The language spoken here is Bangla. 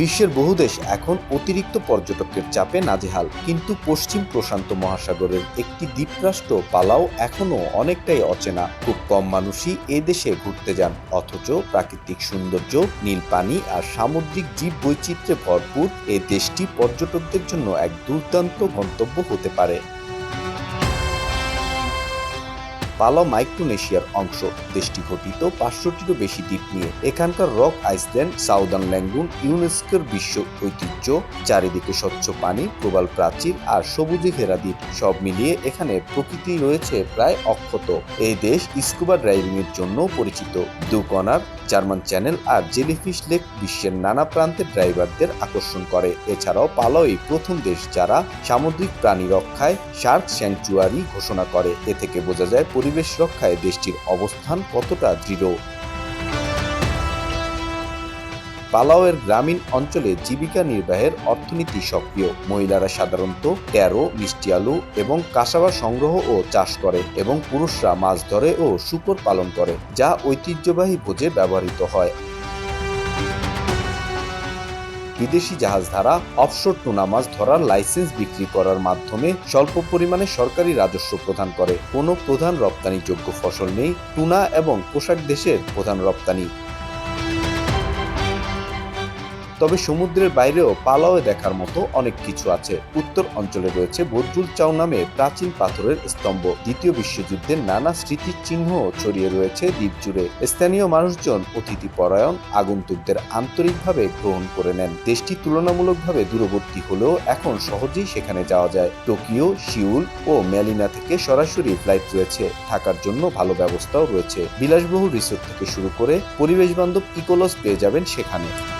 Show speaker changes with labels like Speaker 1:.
Speaker 1: বিশ্বের বহু দেশ এখন অতিরিক্ত পর্যটকের চাপে নাজেহাল। কিন্তু পশ্চিম প্রশান্ত মহাসাগরের একটি দ্বীপরাষ্ট্র পালাও এখনও অনেকটাই অচেনা। খুব কম মানুষই এ দেশে ঘুরতে যান, অথচ প্রাকৃতিক সৌন্দর্য, নীল পানি আর সামুদ্রিক জীব বৈচিত্র্যে ভরপুর এ দেশটি পর্যটকদের জন্য এক দুর্দান্ত গন্তব্য হতে পারে। পালাও মাইক্রোনেশিয়ার অংশ। দেশটি গঠিত পাঁচশোটিরও বেশি দ্বীপ নিয়ে। এখানকার রক আইসল্যান্ড, সাউদার্ন ল্যাঙ্গুন, ইউনেস্কোর বিশ্ব ঐতিহ্য, চারিদিকে স্বচ্ছ পানি, প্রবাল প্রাচীর আর সবুজে ঘেরা দ্বীপ। সব মিলিয়ে এখানে প্রকৃতি রয়েছে প্রায় অক্ষত। এই দেশ স্কুবা ড্রাইভিং এর জন্য পরিচিত। দুকনার জার্মান চ্যানেল আর জেলিফিশ লেক বিশ্বের নানা প্রান্তের ড্রাইভারদের আকর্ষণ করে। এছাড়াও পালাওই প্রথম দেশ যারা সামুদ্রিক প্রাণী রক্ষায় শার্ক স্যাংচুয়ারি ঘোষণা করে। এ থেকে বোঝা যায় পরিবেশ রক্ষায় দেশটির অবস্থান কতটা দৃঢ়? পালাওয়ের গ্রামীণ অঞ্চলে জীবিকা নির্বাহের অর্থনীতি সক্রিয়। মহিলারা সাধারণত ট্যারো মিষ্টি আলু এবং কাঁসাবা সংগ্রহ ও চাষ করে এবং পুরুষরা মাছ ধরে ও শুকর পালন করে, যা ঐতিহ্যবাহী ভোজে ব্যবহৃত হয়। বিদেশি জাহাজ ধারা অফশোর টুনা মাছ ধরার লাইসেন্স বিক্রি করার মাধ্যমে স্বল্প পরিমাণে সরকারি রাজস্ব প্রদান করে। কোনো প্রধান রপ্তানিযোগ্য ফসল নেই। টুনা এবং পোশাক দেশের প্রধান রপ্তানি। তবে সমুদ্রের বাইরেও পালাওয়ে দেখার মতো অনেক কিছু আছে। উত্তর অঞ্চলে রয়েছে বদরুল চাও নামে প্রাচীন পাথরের স্তম্ভ। দ্বিতীয় বিশ্বযুদ্ধের নানা স্মৃতির চিহ্ন ছড়িয়ে রয়েছে দ্বীপ জুড়ে স্থানীয় মানুষজন অতিথি পরায়ণ আগন্তুকদের আন্তরিকভাবে গ্রহণ করে নেন। দেশটি তুলনামূলকভাবে দূরবর্তী হলেও এখন সহজেই সেখানে যাওয়া যায়। টোকিও, সিউল ও ম্যালিনা থেকে সরাসরি ফ্লাইট রয়েছে। থাকার জন্য ভালো ব্যবস্থাও রয়েছে। বিলাসবহুল রিসোর্ট থেকে শুরু করে পরিবেশ বান্ধব ইকোলস পেয়ে যাবেন সেখানে।